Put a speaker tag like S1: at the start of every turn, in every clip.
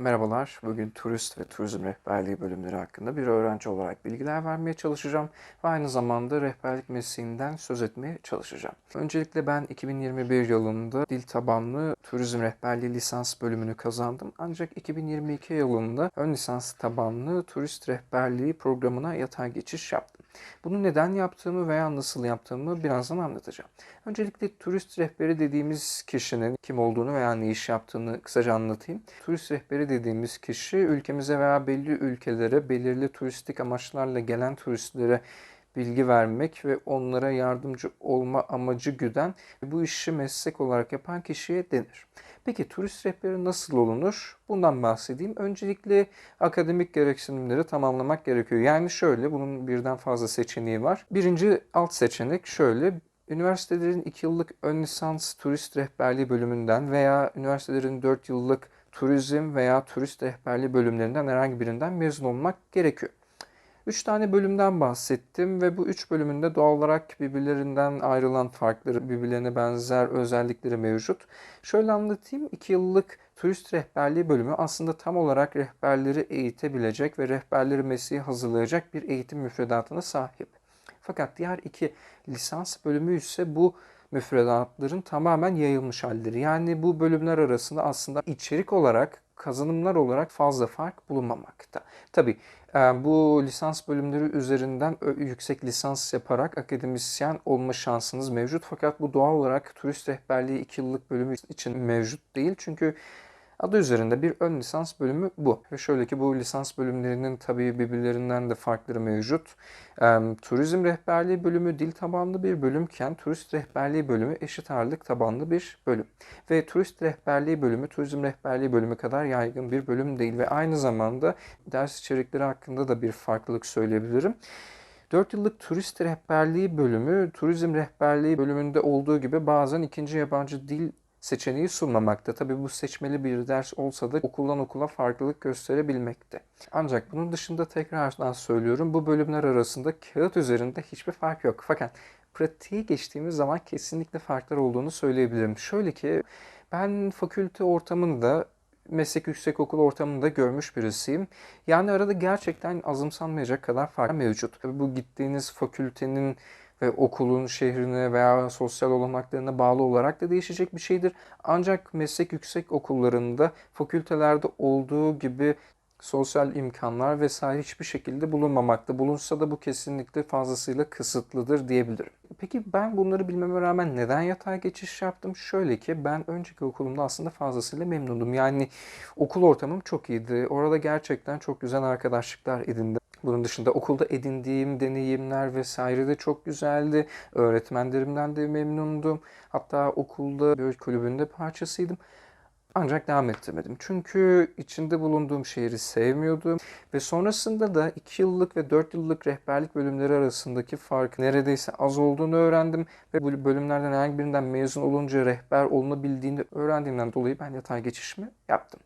S1: Merhabalar. Bugün turist ve turizm rehberliği bölümleri hakkında bir öğrenci olarak bilgiler vermeye çalışacağım ve aynı zamanda rehberlik mesleğinden söz etmeye çalışacağım. Öncelikle ben 2021 yılında dil tabanlı turizm rehberliği lisans bölümünü kazandım. Ancak 2022 yılında ön lisans tabanlı turist rehberliği programına yatay geçiş yaptım. Bunu neden yaptığımı veya nasıl yaptığımı birazdan anlatacağım. Öncelikle turist rehberi dediğimiz kişinin kim olduğunu veya ne iş yaptığını kısaca anlatayım. Turist rehberi dediğimiz kişi ülkemize veya belli ülkelere belirli turistik amaçlarla gelen turistlere bilgi vermek ve onlara yardımcı olma amacı güden bu işi meslek olarak yapan kişiye denir. Peki turist rehberi nasıl olunur? Bundan bahsedeyim. Öncelikle akademik gereksinimleri tamamlamak gerekiyor. Yani şöyle bunun birden fazla seçeneği var. Birinci alt seçenek şöyle üniversitelerin 2 yıllık ön lisans turist rehberliği bölümünden veya üniversitelerin 4 yıllık turizm veya turist rehberliği bölümlerinden herhangi birinden mezun olmak gerekiyor. 3 tane bölümden bahsettim ve bu 3 bölümünde doğal olarak birbirlerinden ayrılan farkları, birbirlerine benzer özellikleri mevcut. Şöyle anlatayım. 2 yıllık turist rehberliği bölümü aslında tam olarak rehberleri eğitebilecek ve rehberleri mesleği hazırlayacak bir eğitim müfredatına sahip. Fakat diğer iki lisans bölümü ise bu müfredatların tamamen yayılmış halleri. Yani bu bölümler arasında aslında içerik olarak kazanımlar olarak fazla fark bulunmamakta. Tabi bu lisans bölümleri üzerinden yüksek lisans yaparak akademisyen olma şansınız mevcut. Fakat bu doğal olarak turist rehberliği 2 yıllık bölümü için mevcut değil. Çünkü Adı üzerinde bir ön lisans bölümü bu. Ve şöyle ki bu lisans bölümlerinin tabii birbirlerinden de farkları mevcut. E, turizm rehberliği bölümü dil tabanlı bir bölümken turist rehberliği bölümü eşit ağırlık tabanlı bir bölüm. Ve turist rehberliği bölümü turizm rehberliği bölümü kadar yaygın bir bölüm değil ve aynı zamanda ders içerikleri hakkında da bir farklılık söyleyebilirim. 4 yıllık turist rehberliği bölümü, turizm rehberliği bölümünde olduğu gibi bazen ikinci yabancı dil seçeneği sunmamakta. Tabi bu seçmeli bir ders olsa da okuldan okula farklılık gösterebilmekte. Ancak bunun dışında tekrardan söylüyorum bu bölümler arasında kağıt üzerinde hiçbir fark yok. Fakat pratiğe geçtiğimiz zaman kesinlikle farklar olduğunu söyleyebilirim. Şöyle ki ben fakülte ortamında meslek yüksekokulu ortamında görmüş birisiyim. Yani arada gerçekten azımsanmayacak kadar fark mevcut. Bu gittiğiniz fakültenin ve okulun şehrine veya sosyal olanaklarına bağlı olarak da değişecek bir şeydir. Ancak meslek yüksek okullarında fakültelerde olduğu gibi sosyal imkanlar vesaire hiçbir şekilde bulunmamakta. Bulunsa da bu kesinlikle fazlasıyla kısıtlıdır diyebilirim. Peki ben bunları bilmeme rağmen neden yatay geçiş yaptım? Şöyle ki ben önceki okulumda aslında fazlasıyla memnundum. Yani okul ortamım çok iyiydi. Orada gerçekten çok güzel arkadaşlıklar edindim. Bunun dışında okulda edindiğim deneyimler vesaire de çok güzeldi. Öğretmenlerimden de memnundum. Hatta okulda bir kulübünde parçasıydım. Ancak devam ettirmedim. Çünkü içinde bulunduğum şehri sevmiyordum. Ve sonrasında da 2 yıllık ve 4 yıllık rehberlik bölümleri arasındaki fark neredeyse az olduğunu öğrendim. Ve bu bölümlerden herhangi birinden mezun olunca rehber olunabildiğini öğrendiğimden dolayı ben yatay geçişimi yaptım.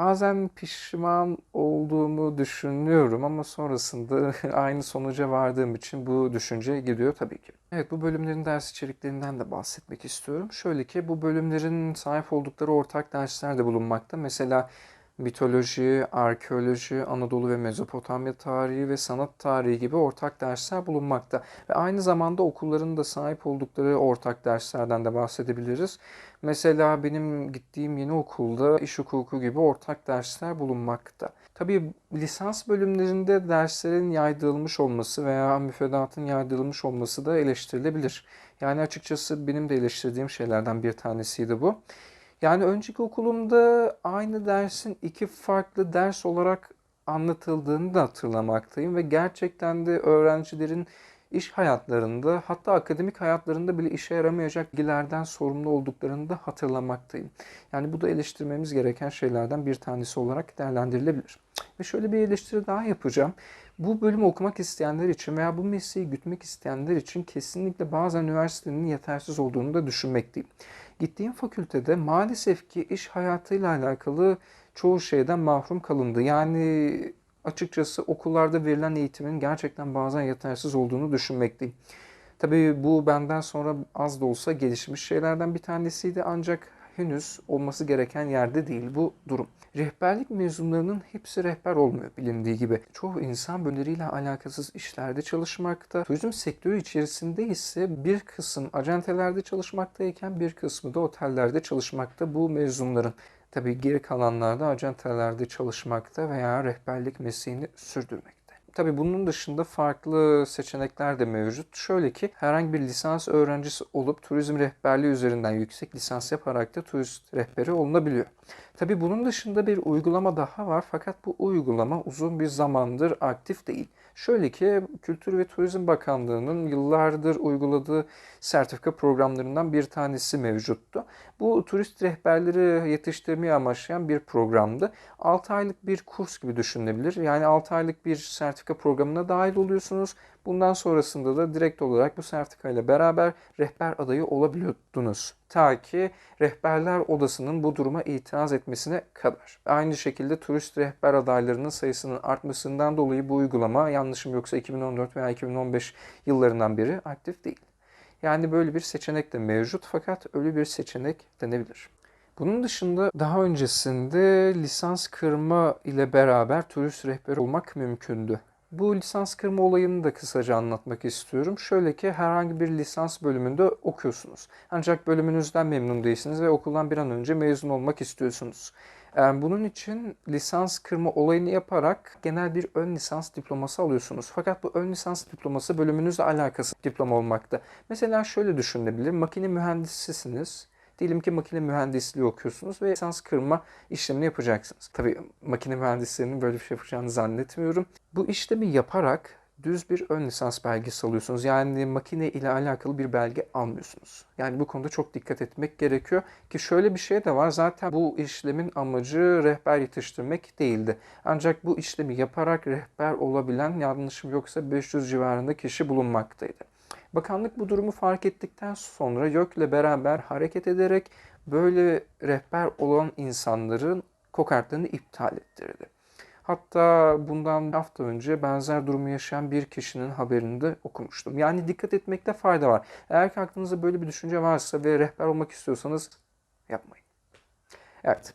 S1: Bazen pişman olduğumu düşünüyorum ama sonrasında aynı sonuca vardığım için bu düşünce gidiyor tabii ki. Evet bu bölümlerin ders içeriklerinden de bahsetmek istiyorum. Şöyle ki bu bölümlerin sahip oldukları ortak dersler de bulunmakta. Mesela mitoloji, arkeoloji, Anadolu ve Mezopotamya tarihi ve sanat tarihi gibi ortak dersler bulunmakta. Ve aynı zamanda okulların da sahip oldukları ortak derslerden de bahsedebiliriz. Mesela benim gittiğim yeni okulda iş hukuku gibi ortak dersler bulunmakta. Tabii lisans bölümlerinde derslerin yaydırılmış olması veya müfredatın yaydırılmış olması da eleştirilebilir. Yani açıkçası benim de eleştirdiğim şeylerden bir tanesiydi bu. Yani önceki okulumda aynı dersin iki farklı ders olarak anlatıldığını da hatırlamaktayım ve gerçekten de öğrencilerin iş hayatlarında hatta akademik hayatlarında bile işe yaramayacak bilgilerden sorumlu olduklarını da hatırlamaktayım. Yani bu da eleştirmemiz gereken şeylerden bir tanesi olarak değerlendirilebilir. Ve şöyle bir eleştiri daha yapacağım. Bu bölümü okumak isteyenler için veya bu mesleği gütmek isteyenler için kesinlikle bazen üniversitenin yetersiz olduğunu da düşünmekteyim. Gittiğim fakültede maalesef ki iş hayatıyla alakalı çoğu şeyden mahrum kalındı. Yani açıkçası okullarda verilen eğitimin gerçekten bazen yetersiz olduğunu düşünmekteyim. Tabii bu benden sonra az da olsa gelişmiş şeylerden bir tanesiydi ancak henüz olması gereken yerde değil bu durum. Rehberlik mezunlarının hepsi rehber olmuyor bilindiği gibi. Çoğu insan bölümleriyle alakasız işlerde çalışmakta. Turizm sektörü içerisinde ise bir kısım acentelerde çalışmaktayken bir kısmı da otellerde çalışmakta bu mezunların. Tabii geri kalanlar da acentelerde çalışmakta veya rehberlik mesleğini sürdürmekte. Tabii bunun dışında farklı seçenekler de mevcut. Şöyle ki herhangi bir lisans öğrencisi olup turizm rehberliği üzerinden yüksek lisans yaparak da turist rehberi olunabiliyor. Tabii bunun dışında bir uygulama daha var fakat bu uygulama uzun bir zamandır aktif değil. Şöyle ki Kültür ve Turizm Bakanlığı'nın yıllardır uyguladığı sertifika programlarından bir tanesi mevcuttu. Bu turist rehberleri yetiştirmeye amaçlayan bir programdı. 6 aylık bir kurs gibi düşünülebilir. Yani 6 aylık bir sertifika programına dahil oluyorsunuz. Bundan sonrasında da direkt olarak bu sertifika ile beraber rehber adayı olabiliyordunuz. Ta ki rehberler odasının bu duruma itiraz etmesine kadar. Aynı şekilde turist rehber adaylarının sayısının artmasından dolayı bu uygulama yanlışım yoksa 2014 veya 2015 yıllarından beri aktif değil. Yani böyle bir seçenek de mevcut fakat ölü bir seçenek denebilir. Bunun dışında daha öncesinde lisans kırma ile beraber turist rehberi olmak mümkündü. Bu lisans kırma olayını da kısaca anlatmak istiyorum. Şöyle ki herhangi bir lisans bölümünde okuyorsunuz. Ancak bölümünüzden memnun değilsiniz ve okuldan bir an önce mezun olmak istiyorsunuz. Bunun için lisans kırma olayını yaparak genel bir ön lisans diploması alıyorsunuz. Fakat bu ön lisans diploması bölümünüzle alakası diploma olmakta. Mesela şöyle düşünülebilir. Makine mühendisisiniz Diyelim ki makine mühendisliği okuyorsunuz ve lisans kırma işlemini yapacaksınız. Tabii makine mühendislerinin böyle bir şey yapacağını zannetmiyorum. Bu işlemi yaparak düz bir ön lisans belgesi alıyorsunuz. Yani makine ile alakalı bir belge almıyorsunuz. Yani bu konuda çok dikkat etmek gerekiyor ki şöyle bir şey de var. Zaten bu işlemin amacı rehber yetiştirmek değildi. Ancak bu işlemi yaparak rehber olabilen yanlışım yoksa 500 civarında kişi bulunmaktaydı. Bakanlık bu durumu fark ettikten sonra YÖK'le beraber hareket ederek böyle rehber olan insanların kokartlarını iptal ettirdi. Hatta bundan hafta önce benzer durumu yaşayan bir kişinin haberini de okumuştum. Yani dikkat etmekte fayda var. Eğer ki aklınızda böyle bir düşünce varsa ve rehber olmak istiyorsanız yapmayın. Evet.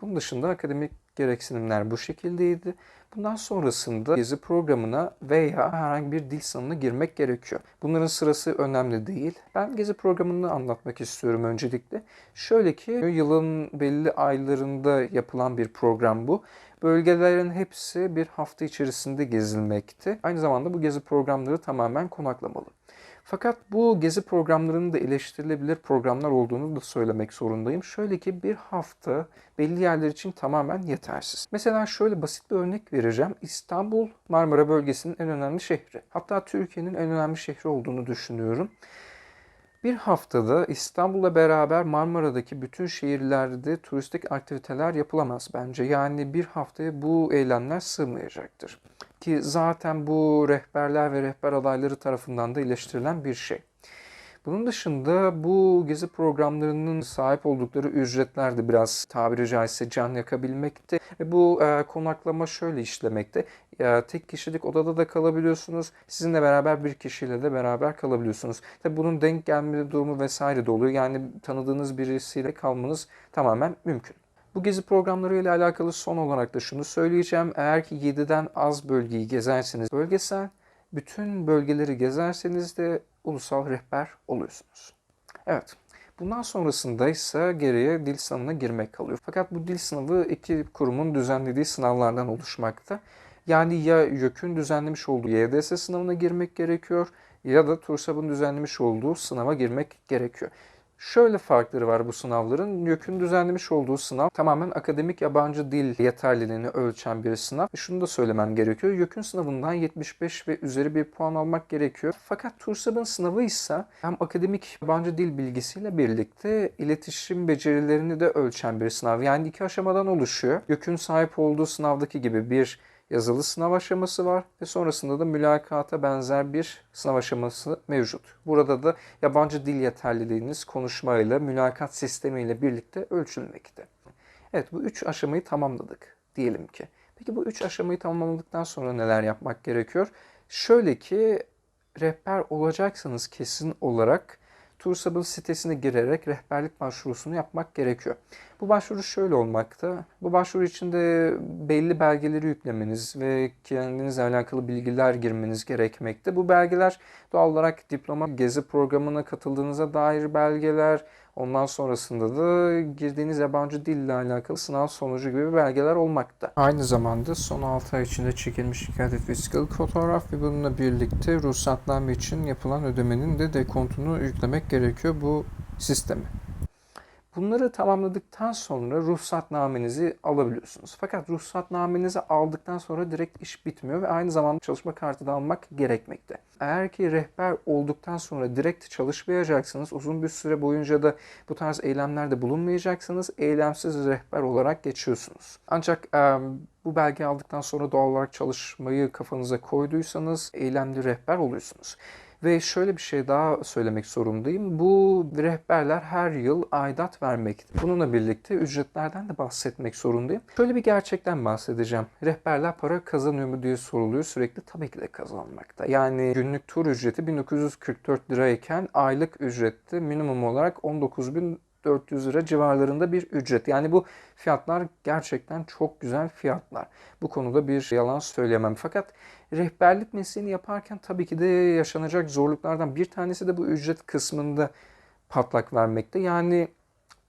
S1: Bunun dışında akademik gereksinimler bu şekildeydi. Bundan sonrasında gezi programına veya herhangi bir dil sınavına girmek gerekiyor. Bunların sırası önemli değil. Ben gezi programını anlatmak istiyorum öncelikle. Şöyle ki yılın belli aylarında yapılan bir program bu. Bölgelerin hepsi bir hafta içerisinde gezilmekte. Aynı zamanda bu gezi programları tamamen konaklamalı. Fakat bu gezi programlarının da eleştirilebilir programlar olduğunu da söylemek zorundayım. Şöyle ki bir hafta belli yerler için tamamen yetersiz. Mesela şöyle basit bir örnek vereceğim. İstanbul Marmara bölgesinin en önemli şehri. Hatta Türkiye'nin en önemli şehri olduğunu düşünüyorum. Bir haftada İstanbul'la beraber Marmara'daki bütün şehirlerde turistik aktiviteler yapılamaz bence. Yani bir haftaya bu eylemler sığmayacaktır. Ki zaten bu rehberler ve rehber adayları tarafından da eleştirilen bir şey. Bunun dışında bu gezi programlarının sahip oldukları ücretler de biraz tabiri caizse can yakabilmekte. Ve bu e, konaklama şöyle işlemekte. E, tek kişilik odada da kalabiliyorsunuz. Sizinle beraber bir kişiyle de beraber kalabiliyorsunuz. Tabi bunun denk gelme durumu vesaire de oluyor. Yani tanıdığınız birisiyle kalmanız tamamen mümkün. Bu gezi programları ile alakalı son olarak da şunu söyleyeceğim. Eğer ki 7'den az bölgeyi gezerseniz bölgesel, bütün bölgeleri gezerseniz de ulusal rehber oluyorsunuz. Evet. Bundan sonrasında ise geriye dil sınavına girmek kalıyor. Fakat bu dil sınavı iki kurumun düzenlediği sınavlardan oluşmakta. Yani ya YÖK'ün düzenlemiş olduğu YDS sınavına girmek gerekiyor ya da TURSAB'ın düzenlemiş olduğu sınava girmek gerekiyor. Şöyle farkları var bu sınavların. YÖK'ün düzenlemiş olduğu sınav tamamen akademik yabancı dil yeterliliğini ölçen bir sınav. Ve şunu da söylemem gerekiyor. YÖK'ün sınavından 75 ve üzeri bir puan almak gerekiyor. Fakat TURSAB'ın sınavı ise hem akademik yabancı dil bilgisiyle birlikte iletişim becerilerini de ölçen bir sınav. Yani iki aşamadan oluşuyor. YÖK'ün sahip olduğu sınavdaki gibi bir yazılı sınav aşaması var ve sonrasında da mülakata benzer bir sınav aşaması mevcut. Burada da yabancı dil yeterliliğiniz konuşmayla, mülakat sistemiyle birlikte ölçülmekte. Evet bu üç aşamayı tamamladık diyelim ki. Peki bu üç aşamayı tamamladıktan sonra neler yapmak gerekiyor? Şöyle ki rehber olacaksanız kesin olarak Tursab'ın sitesine girerek rehberlik başvurusunu yapmak gerekiyor. Bu başvuru şöyle olmakta. Bu başvuru içinde belli belgeleri yüklemeniz ve kendinizle alakalı bilgiler girmeniz gerekmekte. Bu belgeler doğal olarak diploma gezi programına katıldığınıza dair belgeler, Ondan sonrasında da girdiğiniz yabancı dille alakalı sınav sonucu gibi belgeler olmakta. Aynı zamanda son 6 ay içinde çekilmiş iki adet vesikalık fotoğraf ve bununla birlikte ruhsatname için yapılan ödemenin de dekontunu yüklemek gerekiyor bu sisteme. Bunları tamamladıktan sonra ruhsatnamenizi alabiliyorsunuz. Fakat ruhsatnamenizi aldıktan sonra direkt iş bitmiyor ve aynı zamanda çalışma kartı da almak gerekmekte. Eğer ki rehber olduktan sonra direkt çalışmayacaksınız, uzun bir süre boyunca da bu tarz eylemlerde bulunmayacaksınız, eylemsiz rehber olarak geçiyorsunuz. Ancak e, bu belge aldıktan sonra doğal olarak çalışmayı kafanıza koyduysanız eylemli rehber oluyorsunuz. Ve şöyle bir şey daha söylemek zorundayım. Bu rehberler her yıl aidat vermekte. Bununla birlikte ücretlerden de bahsetmek zorundayım. Şöyle bir gerçekten bahsedeceğim. Rehberler para kazanıyor mu diye soruluyor sürekli. Tabii ki de kazanmakta. Yani günlük tur ücreti 1944 lirayken aylık ücrette minimum olarak 19.000 400 lira civarlarında bir ücret. Yani bu fiyatlar gerçekten çok güzel fiyatlar. Bu konuda bir yalan söyleyemem. Fakat rehberlik mesleğini yaparken tabii ki de yaşanacak zorluklardan bir tanesi de bu ücret kısmında patlak vermekte. Yani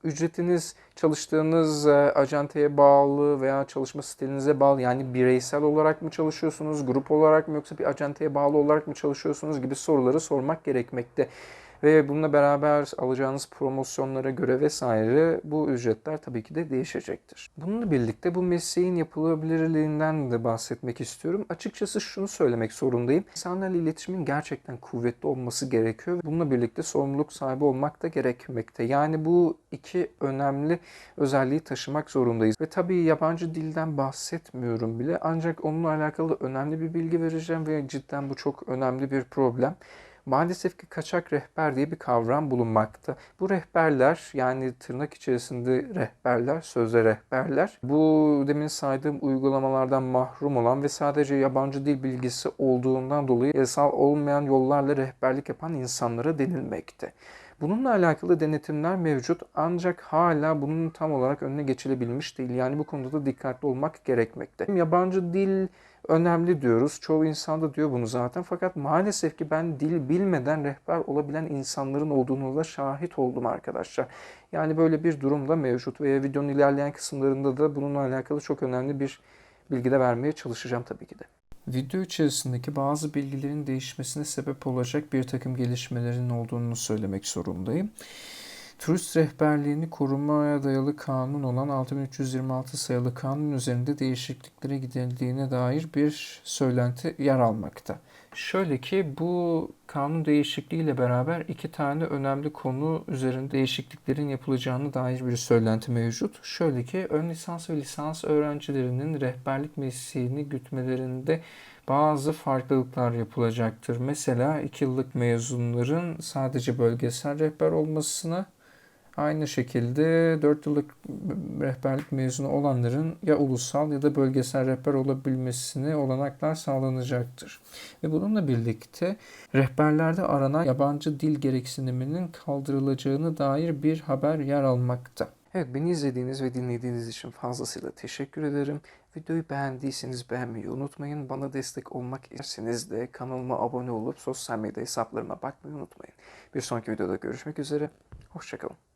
S1: ücretiniz çalıştığınız e, acenteye bağlı veya çalışma stilinize bağlı. Yani bireysel olarak mı çalışıyorsunuz, grup olarak mı yoksa bir acenteye bağlı olarak mı çalışıyorsunuz gibi soruları sormak gerekmekte. Ve bununla beraber alacağınız promosyonlara göre vesaire bu ücretler tabii ki de değişecektir. Bununla birlikte bu mesleğin yapılabilirliğinden de bahsetmek istiyorum. Açıkçası şunu söylemek zorundayım. İnsanlarla iletişimin gerçekten kuvvetli olması gerekiyor. Bununla birlikte sorumluluk sahibi olmak da gerekmekte. Yani bu iki önemli özelliği taşımak zorundayız. Ve tabii yabancı dilden bahsetmiyorum bile. Ancak onunla alakalı önemli bir bilgi vereceğim ve cidden bu çok önemli bir problem. Maalesef ki kaçak rehber diye bir kavram bulunmakta. Bu rehberler yani tırnak içerisinde rehberler, sözde rehberler bu demin saydığım uygulamalardan mahrum olan ve sadece yabancı dil bilgisi olduğundan dolayı yasal olmayan yollarla rehberlik yapan insanlara denilmekte. Bununla alakalı denetimler mevcut ancak hala bunun tam olarak önüne geçilebilmiş değil. Yani bu konuda da dikkatli olmak gerekmekte. Yabancı dil önemli diyoruz. Çoğu insan da diyor bunu zaten. Fakat maalesef ki ben dil bilmeden rehber olabilen insanların olduğunu da şahit oldum arkadaşlar. Yani böyle bir durum da mevcut ve videonun ilerleyen kısımlarında da bununla alakalı çok önemli bir bilgi de vermeye çalışacağım tabii ki de. Video içerisindeki bazı bilgilerin değişmesine sebep olacak bir takım gelişmelerin olduğunu söylemek zorundayım. Turist rehberliğini korumaya dayalı kanun olan 6326 sayılı kanun üzerinde değişikliklere gidildiğine dair bir söylenti yer almakta. Şöyle ki bu kanun değişikliğiyle beraber iki tane önemli konu üzerinde değişikliklerin yapılacağını dair bir söylenti mevcut. Şöyle ki ön lisans ve lisans öğrencilerinin rehberlik mesleğini gütmelerinde bazı farklılıklar yapılacaktır. Mesela 2 yıllık mezunların sadece bölgesel rehber olmasına Aynı şekilde 4 yıllık rehberlik mezunu olanların ya ulusal ya da bölgesel rehber olabilmesine olanaklar sağlanacaktır. Ve bununla birlikte rehberlerde aranan yabancı dil gereksiniminin kaldırılacağını dair bir haber yer almakta. Evet beni izlediğiniz ve dinlediğiniz için fazlasıyla teşekkür ederim. Videoyu beğendiyseniz beğenmeyi unutmayın. Bana destek olmak isterseniz de kanalıma abone olup sosyal medya hesaplarıma bakmayı unutmayın. Bir sonraki videoda görüşmek üzere. Hoşçakalın.